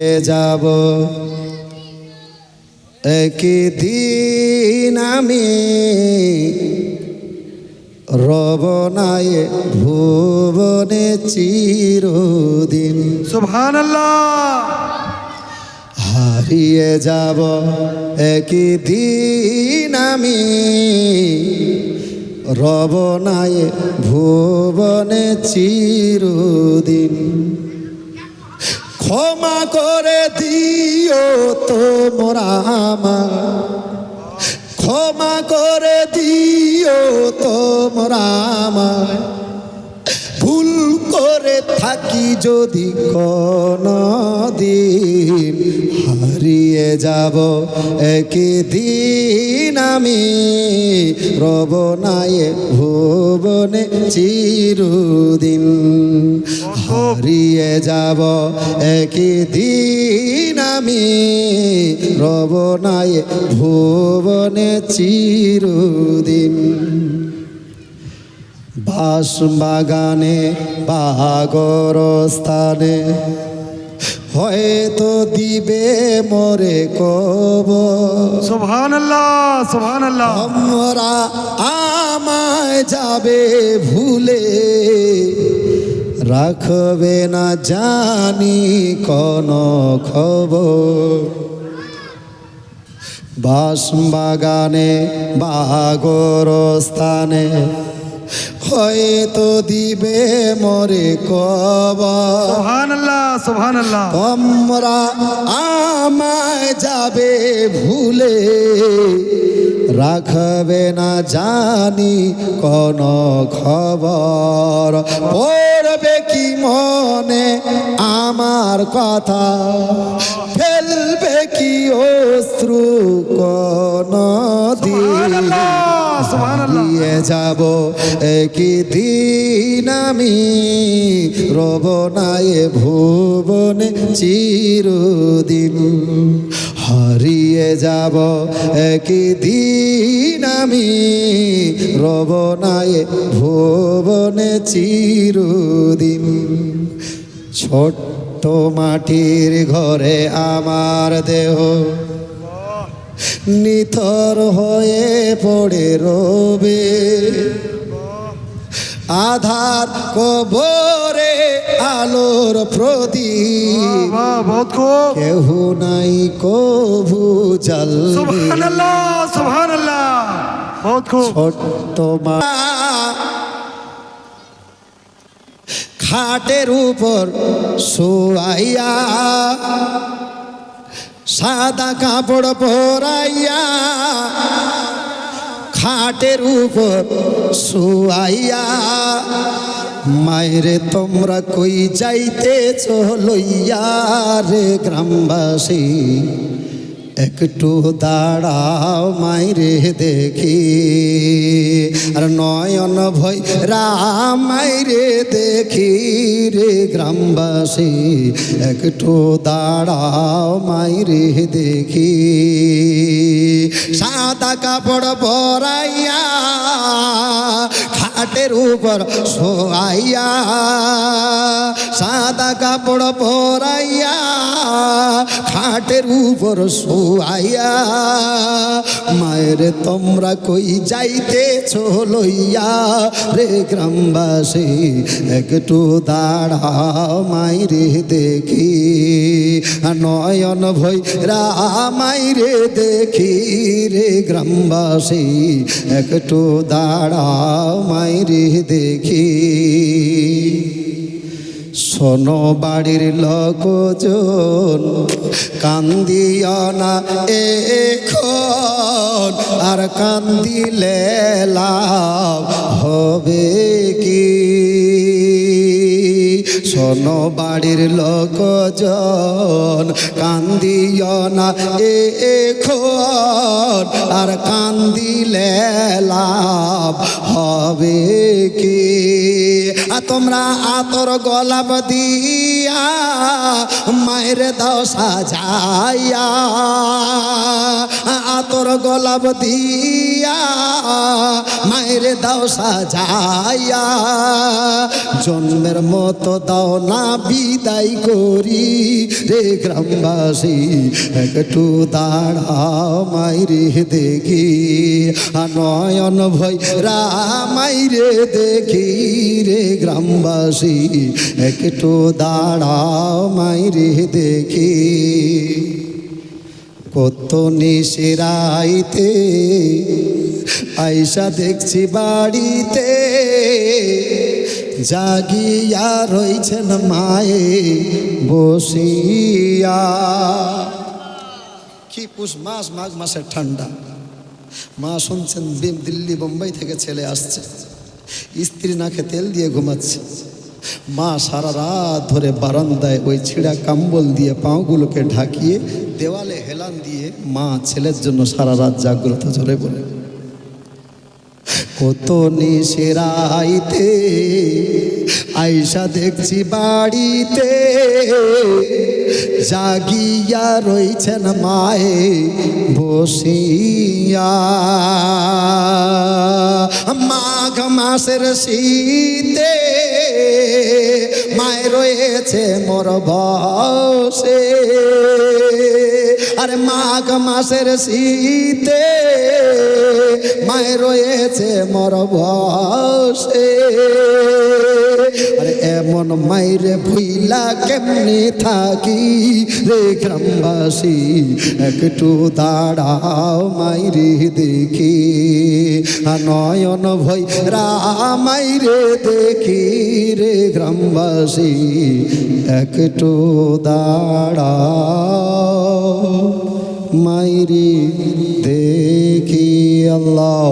এ যাব। একদিন আমি রবনায় ভুবনে চিরদিন আল্লাহ হারিয়ে যাব। একদিন আমি রবনায় ভুবনে চিরদিন ক্ষমা করে দিও তোমরা আমার। ক্ষমা করে দিও তোমরা আমার। ভুল করে থাকি যদি কোন দিন। হারিয়ে যাব। একদিন আমি রব রবনায় ভুবনে চিরদিন। হারিয়ে যাব। একদিন আমি রব রবনায় ভুবনে চিরদিন। বাস বাগানে বাগর স্থানে হয়তো দিবে মরে কব আল্লাহ আল্লাহ আমরা আমায় যাবে ভুলে। রাখবে না জানি কোন খবর। বাস বাগানে বাগর স্থানে হয়তো দিবে মরে তোমরা আমায় যাবে ভুলে। রাখবে না জানি কোন খবর। পড়বে কি মনে আমার কথা? ফেলবে কি অশ্রু কোন দিন? হারিয়ে যাব একদিন আমি। রবনায় ভুবনে চিরদিন। হারিয়ে যাব একদিন আমি। রবনায় ভুবনে চিরদিন। ছোট্ট মাটির ঘরে আমার দেহ। নিথর হয়ে পড়ে রবে। আধার কবরে আলোর প্রদীপ বহুত কেহ নাই কভু বহুত খুব। ছোট্ট মা খাটের উপর শোয়াইয়া সাদা কাপড় পরাইয়া খাটের উপর শুয়াইয়া মায়েরে তোমরা কই যাইতে লইয়া রে গ্রামবাসী? একটু দাঁড়াও মাইরে দেখি। আর নয়ন ভয় রামাইরে দেখি রে গ্রামবাসী। একটু দাঁড়াও মাইরে দেখি। সাদা কাপড় পরাইয়া খাটের উপর শোয়াইয়া, সাদা কাপড় পরাইয়া খাটের উপর শোয়াইয়া, মায়ের তোমরা কই যাইতে লইয়া? রে গ্রামবাসী, একটু দাঁড়াও মাইরে দেখি। নয়ন ভৈ রামাইরে দেখি। রে গ্রামবাসী, একটু দাঁড়াও মাইরে দেখি। শোনো বাড়ির লোকজন কান্দিও না এখন। আর কান্দিলে লাভ হবে কি? শোনো বাড়ির লোকজন কান্দিও না এখন আর কান্দিলে লাভ হবে কি? আর তোমরা আতর গলাপ দিয়া মায়ের দাও সাজাইয়া আতর গোলাপ দিয়া মায়ের দাও সাজাইয়া জন্মের মতো দাও না বিদায় করি রে গ্রামবাসী, একটু দাঁড়াও মাইরে দেখি। নয়ন ভয় রামাইরে দেখি। রে গ্রামবাসী, একটু দাঁড়াও মাইরে দেখি। কত নিশিরাইতে, আইসা দেখছি বাড়িতে। জাগিয়া রইছেন মায়ে বসিয়া। কি পুষ মাস, মাঘ মাসের ঠান্ডা। মা শুনছেন, দিল্লি বোম্বাই থেকে ছেলে আসছে। স্ত্রী নাকে তেল দিয়ে ঘুমাচ্ছে। মা সারা রাত ধরে বারান্দায় ওই ছিঁড়া কাম্বল দিয়ে পাঁগুলোকে ঢাকিয়ে, দেওয়ালে হেলান দিয়ে মা ছেলের জন্য সারা রাত জাগ্রত চলে বলে, কত নিশেরাইতে আইসা দেখছি বাড়িতে জাগিয়া রইছেন মায়ে বসিয়া। মাঘ মাসের শীতে মায় রয়েছে মোর বসে। আরে মাঘ মাসের শীতে মায় রয়েছে মোর বসে আরে এমন মাইরে ভুইলা কেমনে থাকি রে গ্রামবাসী? একটু দাঁড়াও মাইরে দেখি। নয়ন ভই রামাইরে দেখি রে গ্রামবাসী। একটু দাঁড়াও মাইরি দেখি। আল্লাহ